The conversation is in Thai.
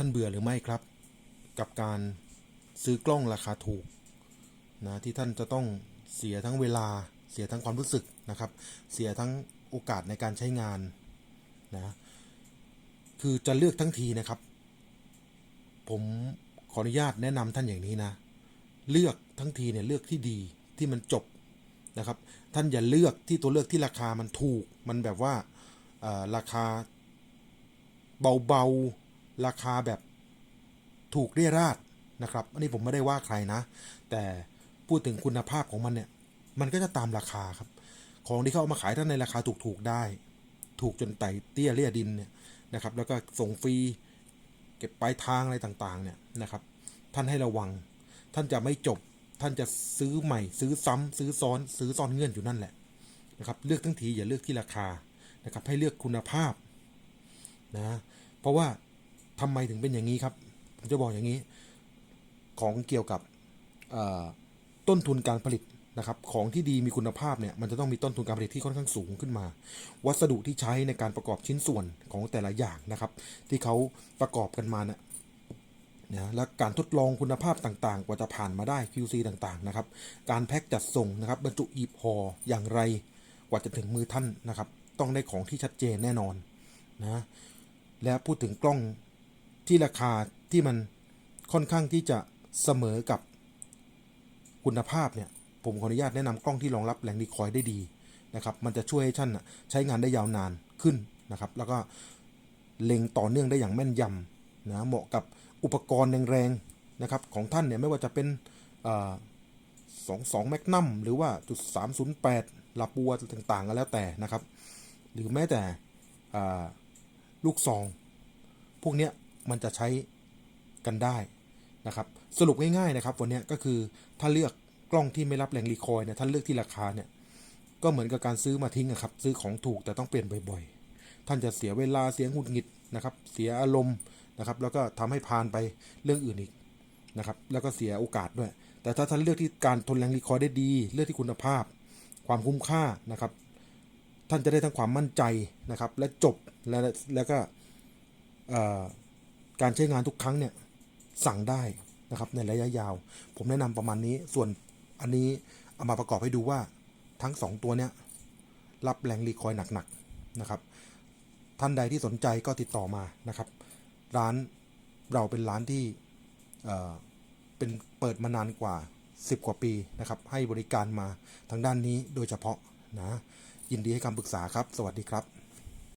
ท่านเบื่อหรือไม่ครับ กับการซื้อกล้องราคาถูกนะที่ท่านจะต้องเสียทั้งเวลาเสียทั้งความรู้สึกนะครับ เสียทั้งโอกาสในการใช้งานนะคือจะเลือกทั้งทีนะครับ ผมขออนุญาตแนะนำท่านอย่างนี้นะ เลือกทั้งทีเนี่ยเลือกที่ดีที่มันจบนะครับ ท่านอย่าเลือกที่ตัวเลือกที่ราคามันถูก มันแบบว่าราคาเบา ราคาแบบถูกเรียราดนะครับ อันนี้ผมไม่ได้ว่าใครนะ แต่พูดถึงคุณภาพของมันเนี่ย มันก็จะตามราคาครับ ของที่เขาเอามาขายท่านในราคาถูกๆได้ ถูกจนไต่เตี้ยเลี่ยดินเนี่ยนะครับ แล้วก็ส่งฟรีเก็บปลายทางอะไรต่างๆ เนี่ยนะครับ ท่านให้ระวัง ท่านจะไม่จบ ท่านจะซื้อใหม่ ซื้อซ้ำซื้อซ้อน ซื้อซ้อนเงื่อนอยู่นั่นแหละนะครับ เลือกทั้งทีอย่าเลือกที่ราคานะครับ ให้เลือกคุณภาพนะ เพราะว่า ทำไมถึงเป็นอย่างนี้ครับผมจะบอกอย่างนี้ของเกี่ยวกับต้นทุนการผลิตนะครับของที่ดีมีคุณภาพเนี่ยมันจะต้องมีต้นทุนการผลิตที่ค่อนข้างสูงขึ้นมา วัสดุที่ใช้ในการประกอบชิ้นส่วนของแต่ละอย่างนะครับ ที่เขาประกอบกันมาเนี่ยนะและการทดลองคุณภาพต่างๆ กว่าจะผ่านมาได้ QC ต่างๆนะครับ การแพ็คจัดส่งนะครับ บรรจุอีบห่ออย่างไรกว่าจะถึงมือท่านนะครับ ต้องได้ของที่ชัดเจนแน่นอนนะและพูดถึงกล้อง ที่ราคาที่มันค่อนข้างที่จะเสมอกับคุณภาพเนี่ยผมขออนุญาตแนะนำกล้องที่รองรับแหล่งดีคอยได้ดีนะครับ มันจะช่วยให้ท่านใช้งานได้ยาวนานขึ้นนะครับ แล้วก็เล็งต่อเนื่องได้อย่างแม่นยำนะเหมาะกับอุปกรณ์แรงๆนะครับของท่านเนี่ยไม่ว่าจะเป็นสองสองแมกนัมหรือว่าจุดสามศูนย์แปดลาปัวต่างๆก็แล้วแต่นะครับ หรือแม้แต่ลูกซอง พวกเนี้ย มันจะใช้กันได้นะครับ สรุปง่ายๆนะครับวันนี้ก็คือถ้าเลือกกล้องที่ไม่รับแรงรีคอยล์เนี่ยท่านเลือกที่ราคาเนี่ยก็เหมือนกับการซื้อมาทิ้งอะครับ ซื้อของถูกแต่ต้องเปลี่ยนบ่อยๆ ท่านจะเสียเวลาเสียหงุดหงิดนะครับ เสียอารมณ์นะครับ แล้วก็ทำให้พานไปเรื่องอื่นอีกนะครับ แล้วก็เสียโอกาสด้วย แต่ถ้าท่านเลือกที่การทนแรงรีคอยได้ดี เลือกที่คุณภาพ ความคุ้มค่านะครับ ท่านจะได้ทั้งความมั่นใจนะครับ และจบและแล้วก็ การใช้งานทุกครั้งเนี่ยสั่งได้นะครับในระยะยาว ผมแนะนำประมาณนี้ส่วนอันนี้เอามาประกอบให้ดูว่าทั้งสองตัวเนี้ยรับแรงรีคอยล์หนักๆนะครับ ท่านใดที่สนใจก็ติดต่อมานะครับ ร้านเราเป็นร้านที่เอ่อเป็นเปิดมานานกว่า 10 กว่าปีนะครับ ให้บริการมาทางด้านนี้โดยเฉพาะนะยินดีให้คำปรึกษาครับ สวัสดีครับ